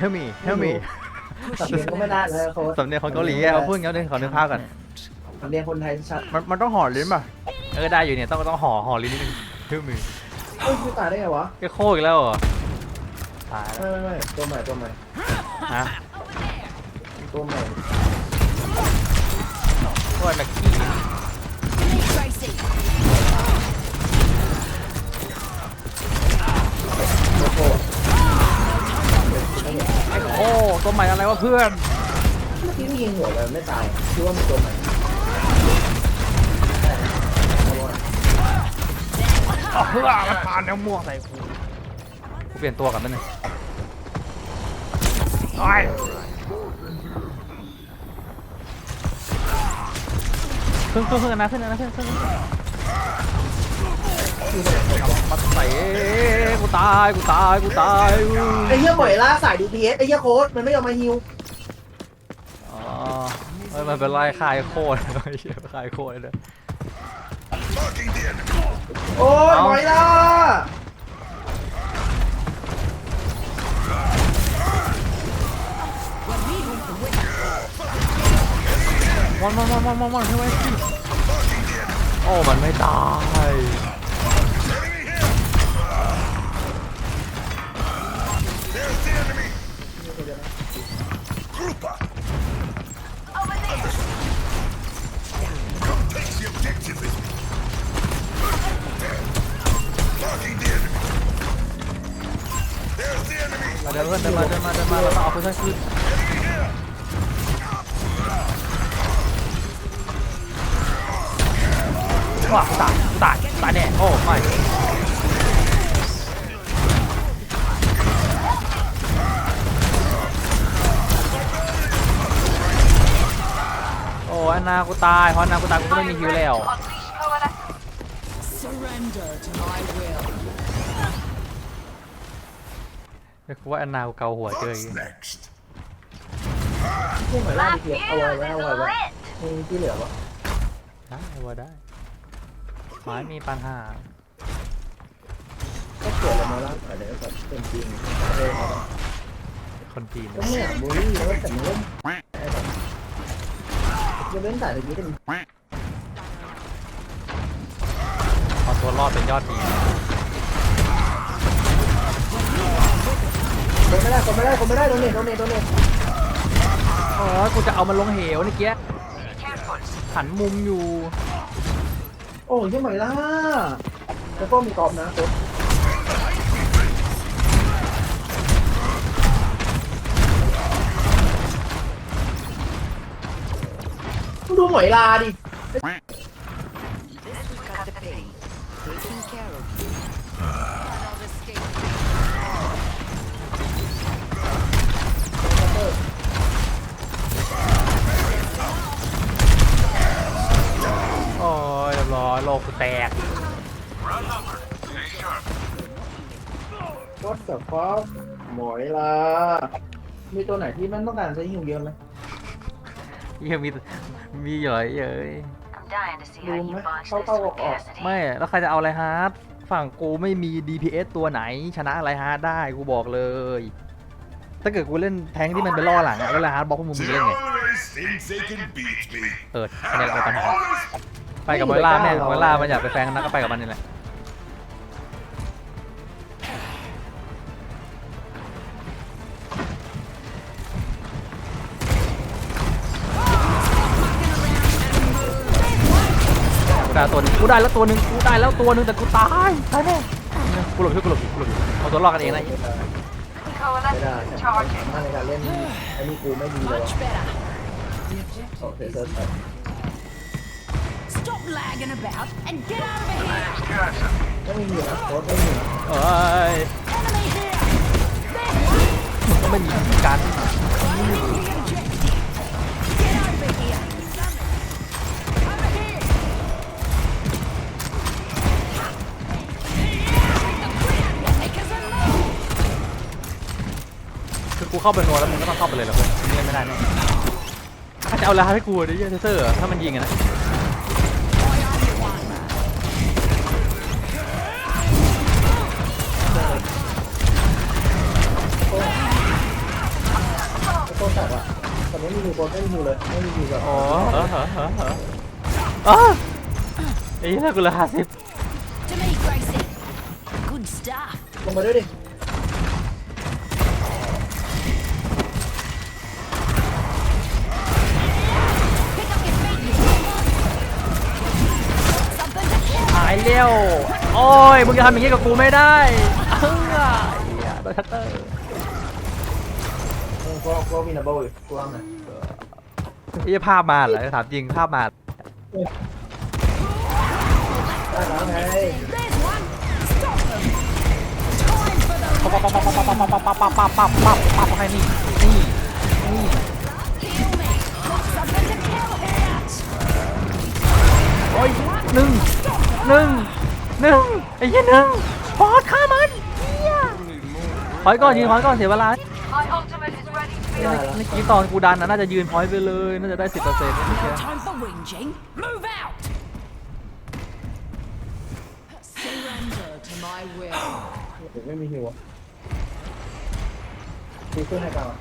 help me help me สำเนียงก็ไม่ได้เลยโค้ชสำเนียงคนเกาหลีอะเขาพูดงั้นเลยขอนึกภาพก่อนสำเนียงคนไทยชัดมันมันต้องห่อลิ้นป่ะเออได้อยู่เนี่ยต้องต้องห่อห่อลิ้นนิดนึง help me เฮ้ยคือตายได้ไงวะแกโคกอีกแล้วเหรอตายแล้วไม่ไม่ไม่ตัวใหม่ตัวใหม่ฮะตัวใหม่โคตรแม็กกี้ ตัวใหม่อะไรวะเพื่อนเมื่อกี้ยิงหัวเลยไม่ตายคิดว่ามันตัวใหม่อ๋อเพื่อมันปาแนวม่วงใส่กูกูเปลี่ยนตัวกันนั่นงไอ้ขึ้นขึ้นขึ้นนะขึ้นนะ ขึ้นขึ้นมาใส่กูตายกูตายกูตายไอ้เหี้ยหมอยล่าสาย DPS ไอ้เหี้ยโค้ชมันไม่ยอมมาฮิวอ๋อเอ้ยมันเป็นไล่คายโคตรไอ้เหี้ยคายโคตรเลยโอ้ยเอ้าหมอยล่ามันมันมันมันมันมันใช่ไหมโอ้มันไม่ตาย เพื่อนเดินมาเดินมาเดินมาเราต้องเอาเพื่อนขึ้นว้าตายตายตายแน่โอ้ไม่โอ้อันนากูตายเพราะอันนากูตายกูไม่มีฮิวแล้ว Surrender to my will. เดี๋ยวกูว่าอันนากูเกาหัวเจออีก Next. เหี้ยหมอยล่า DPS เอาไว้ไว้เอาไว้ไว้มีที่เหลือวะได้ว่าได้ไม้มีปัญหาก็เกิดอะไรมาล่าอะไรก็เป็นจริงเลยคนจีนก็เนี่ยบูลลี่แล้วก็แต่งเล่นจะเล่นแต่ตะกี้เป็นเอาตัวรอดเป็นยอดดี คนไม่ได้คนไม่ได้คนไม่ได้โดนเนทโดนเนทโดนเนทโอ้ยกูจะเอามันลงเหวนี่เกี้ยหันมุมอยู่ โอ้ยเหี้ยหมอยล่าแล้วก็มีกรอบนะโค้ชมึงดูหมอยลาดิ โลกกูแตกวัดเดอะฟักหมอยลามีตัวไหนที่มันต้องการใช้หิวเยอะไหมยังมีมีเหรอเย้ย I'm dying to see how Room you á, botch sao this tao with gọt ọt? Cassidy. ไม่แล้วใครจะเอาอะไรฮาร์ดฝั่งกูไม่มี DPS ตัวไหน ชนะอะไรฮาร์ดได้กูบอกเลย ถ้าเกิดกูเล่นแทงค์ที่มันไปล่อหลังอะแล้วอะไรฮาร์ดบอกพวกมึงมึง They จะเล่นไง always think they can beat me. เอออันนี้เราปัญหา ไปกับมอยล่าแม่มอยล่ามันอยากไปแฟนกันนะก็ไปกับมันนี่แหละกูได้ตัวหนึงกูได้แล้วตัวหนึงกูได้แล้วตัวหนึงแต่กูตายตายแน่กูหลบอยู่กูหลบอยู่กูหลบอยู่เอาตัวรอดกันเองนะไม่ได้ Coalescence แต่ charging. ถ้าในการเล่นไอ้นี่กูไม่ดีเลย Much better. โอเคเซิร์ชไป Stop lagging about and get out of here. ไม่มีอยู่นะโค้ชไม่มีนะเอ้ย Enemy here. ก็ไม่มีการ Enemy injected. Get over here. Over here. Take us along. คือกูเข้าไปนัวแล้วมึงก็ต้องเข้าไปเลยเหรอเพื่อนเล่นไม่ได้แน่ถ้าจะเอาลาให้กูดิเยเซอร์ถ้ามันยิงอะนะ ไม่มีคนไม่มีเลยไม่มีแบบโอ้เออเออเออเอออ้าวไอ้เหี้ยกูเหลือห้าสิบ To me, Gracie. Good stuff. ลงมาด้วยดิ Pick up your feet. Something to kill. หายเร็ว โอ้ย มึงจะทำอย่างนี้กับกูไม่ได้เอ้ยไอ้เหี้ยโดนชัตเตอร์ เออก็ก็มีนับเบิลอยู่กูว่าไงไอ้เหี้ยภาพมาเหรอถามจริงภาพมาได้แล้วไง There's one. Stop them. Time for the ปั๊บปั๊บปั๊บปั๊บปั๊บปั๊บปั๊บปั๊บปั๊บปั๊บปั๊บให้นี่นี่นี่ kill me. Got something to kill here. โอ้ยหนึ่งหนึ่งหนึ่งไอ้เหี้ยหนึ่งฟอสฆ่ามันเหี้ยถอยก่อนยืนถอยก่อนเสียเวลา My ultimate is ready to be เมื่อกี้ตอนกูดันนะน่าจะยืนพอยต์ไปเลย น่าจะได้สิบเปอร์เซ็นต์ No time for whinging. Move out. Surrender to my will. ผมไม่มีหิวอะตีขึ้นให้กันอะ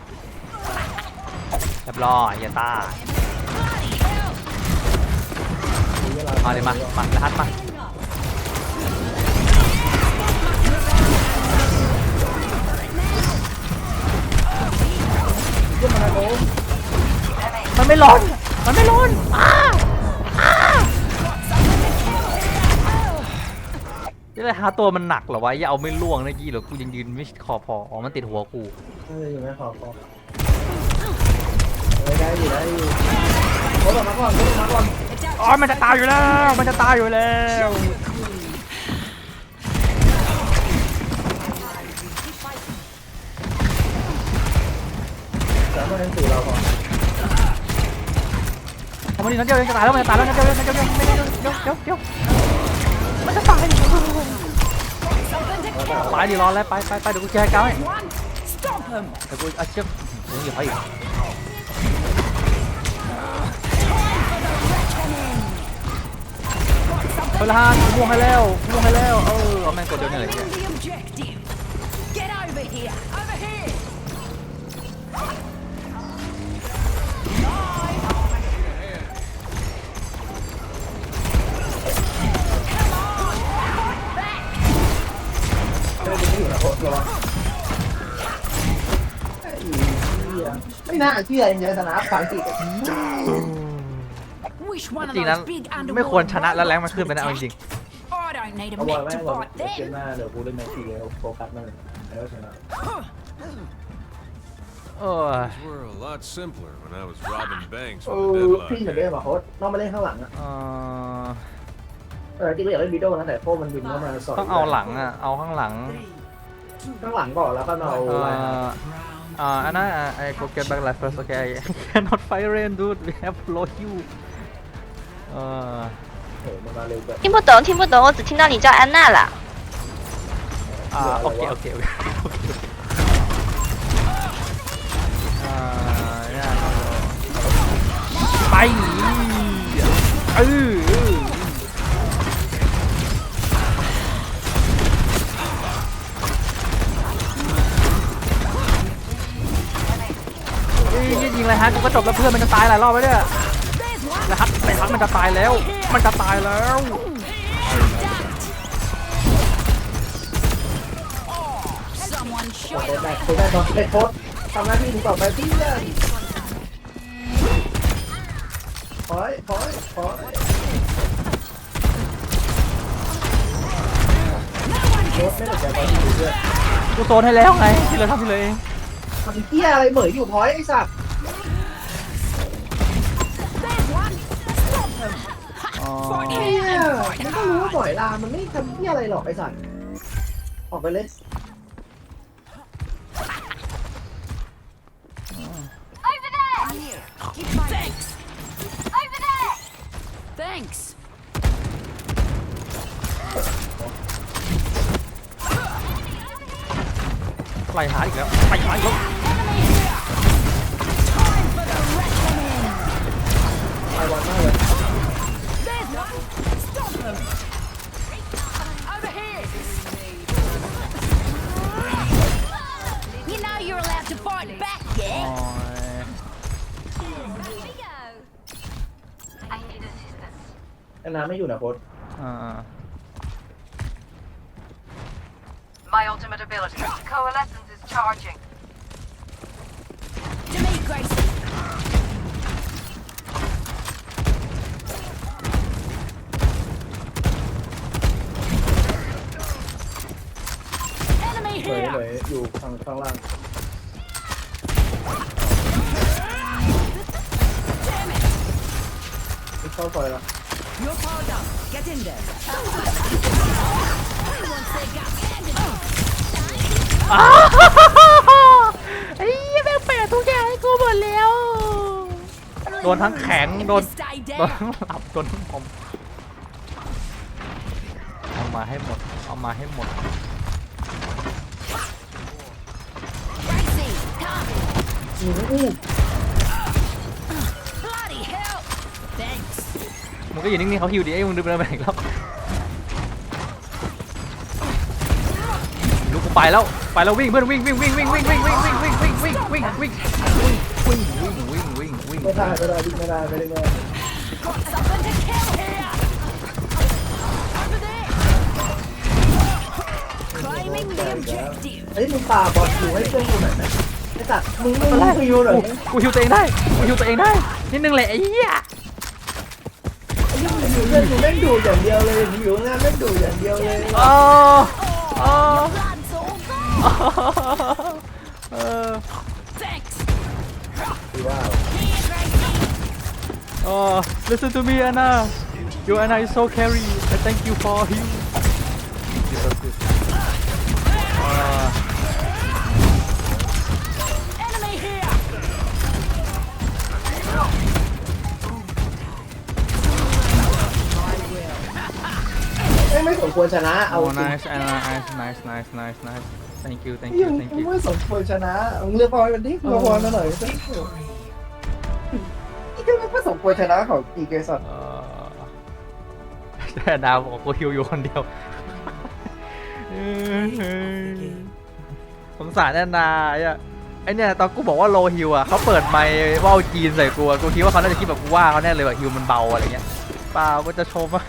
เรียบร้อยอย่าตาย Bloody hell. มีเวลามาเลยมามาแล้วฮัทมา เยี่ยมมาโน้มันไม่ร้อนมันไม่ร้อนอ้าอ้านี่เลยฮาตัวมันหนักเหรอวะอย่าเอาไม่ล่วงนะกี้เหรอกูยังยืนไม่ขอบพออ๋อมันติดหัวกูเอออยู่ไหมขอขอเออได้อยู่ได้อยู่โค้ดออกมาก่อนโค้ดออกมาก่อนอ๋อมันจะตายอยู่แล้ว มันจะตายอยู่แล้ว แต่ไม่ได้สู่เราก่อนทำมันดีนัดเดียวเองจะตายแล้วมันจะตายแล้วนัดเดียวนัดเดียวนัดเดียวไม่ได้เดี๋ยวเดี๋ยวเดี๋ยวเดี๋ยวมันจะตายอยู่ตายดิรอแล้วไปไปไปเดี๋ยวกูแก้ก้าวให้เดี๋ยวกูเอาเชือกมึงอย่าไปอีกเวลากูม่วงให้แล้วล่วงให้แล้วเออเอาแม่งกดเดียว เชื่อเองจะชนะสามสี่ Wish one of จริงๆนะ those big ไม่ควร underwater ชนะแล้วแรงมัน robots ขึ้นไปนะเอา would จริง attack. I don't need a เอาไว้ mech ไม่ to ไว้ fight เกม them. หน้าเดี๋ยวกูเล่นแม็กซี่แล้วโฟกัสมันแล้วชนะๆเออ were a lot simpler when I was robbing banks เอ with อ a พี่เหมือน deadlock. เดิมอะโค้ดน้องมาเล่นข้างหลังอะเออเออที่ก็อยากเล่นวิดีโอนะแต่พวกมันบินเข้ามาสอนต้องเอาหลังอะ เอาข้างหลังข้างหลังก่อนแล้วก็เอาเอออ่าอั Uh, and I, I, I go get back life first. Okay, I cannot fire in, dude. We have lost you. Ờ. Uh, 听不懂，听不懂，我只听到你叫安娜啦。啊、uh,，OK ờ, OK OK OK OK。啊，呀，拜！哎。Ờ, ไรฮะกูก็จบแล้วเพื่อนมันจะตายหลายรอบแล้วเนี่ย There's one. นะฮัทไปฮัทมันจะตายแล้ว มันจะตายแล้ว Someone โค้ shot ดได้โค้ดได้ตอนเป็นโค้ดทำหน้าที่ถึงต่อไปพี่เลยถอยถอยถอยโค้ดไม่ได้ใจตอนที่ดูด้วยกูโซนให้แล้วไงที่เหลือทำที่เลยเอง ทำเกี้ยอะไรเหมยอยู่ถอยไอ้สัตว์ เกี้ยมันก็รู้ว่าบ่อยลา มันไม่ทำเกี้ยอะไรหรอกไอ้สัตว์ออกไปเลย Over there! Keep my Thanks. Over there! Thanks. ไล่หาอีกแล้วไล่หาอีกแล้ว แอนนาไม่อยู่นะโค้ดอ่า My ultimate ability. Coalescence is charging. To me, Gracie. Enemy เหมย here. เหมยอยู่ข้างข้างล่าง Damn it. ไม่เข้าซอยละ You're powered up. Get in there. Once they got handed off. ไอ้เหี้ยแม่งแปะทุกอย่างให้กูหมดแล้ว โดนทั้งแข็ง โดน Stay โดน down. ทั้งหลับ โดนทั้งผม เอามาให้หมด เอามาให้หมด Gracie, come. อู้อู้ Bloody hell. Thanks. มึงก็อยู่นิ่งๆเขาหิวดิไอ้มึงดึงไปไหนแล้วลูกกูไปแล้วไปแล้ววิ่งเพื่อนวิ่งวิ่งวิ่งวิ่งวิ่งวิ่งวิ่งวิ่งวิ่งวิ่งวิ่งวิ่งวิ่งวิ่งวิ่งวิ่งวิ่งวิ่งวิ่งไม่ได้ไม่ได้วิ่งไม่ได้ไม่ได้ไอ้มึงปาบอลอยู่ให้เพื่อนกูหน่อยไหมไอ้สัตว์มึงมึงฮิวหน่อยกูหิวตัวเองได้กูหิวตัวเองได้นิดนึงแหละไอ้เหี้ย เหี้ยมึงฮิวเพื่อนกูแม่งดูอย่างเดียวเลยมึงอยู่งานแม่งดูอย่างเดียวเลย โอ้โอ้ Blood's all gone. เออ Thanks. คือว่า Here, Gracie. Oh, listen to me, Anna. Your Anna is so carry. I thank you for you. ควรชนะเอา oh, จริง nice, Anna. Nice, nice, nice, nice, nice. Thank you, thank ยั you, ง thank กู you. ไม่สมควรชนะมึงเลือกพอยมันดิเลือกพอยมาหน่อยสิอีกก็ไม่สมควรชนะของอีเกสันเออแต่ดาวบอกกูฮิวอยู่คนเดียวสงสารแอนนาไอ้อะไอเนี่ยตอนกูบอกว่าโลฮิวอะเขาเปิดไมค์ว่าวจีนใส่กูอะกูคิดว่าเขาน่าจะคิดแบบกูว่าเขาแน่เลยว่าฮิวมันเบาอะไรเงี้ยเปล่าก็จะชมว่า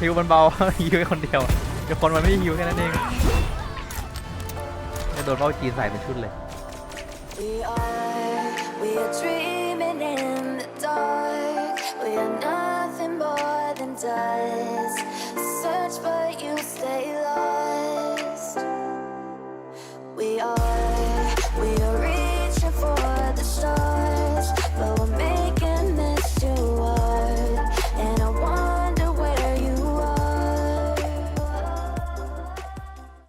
ฮิวมันเบา ฮิวแค่คนเดียวเดี๋ยวคนมันไม่ฮิวแค่นั้นเองจะโดนว่าวจีนใส่เป็นชุดเลย We are, we are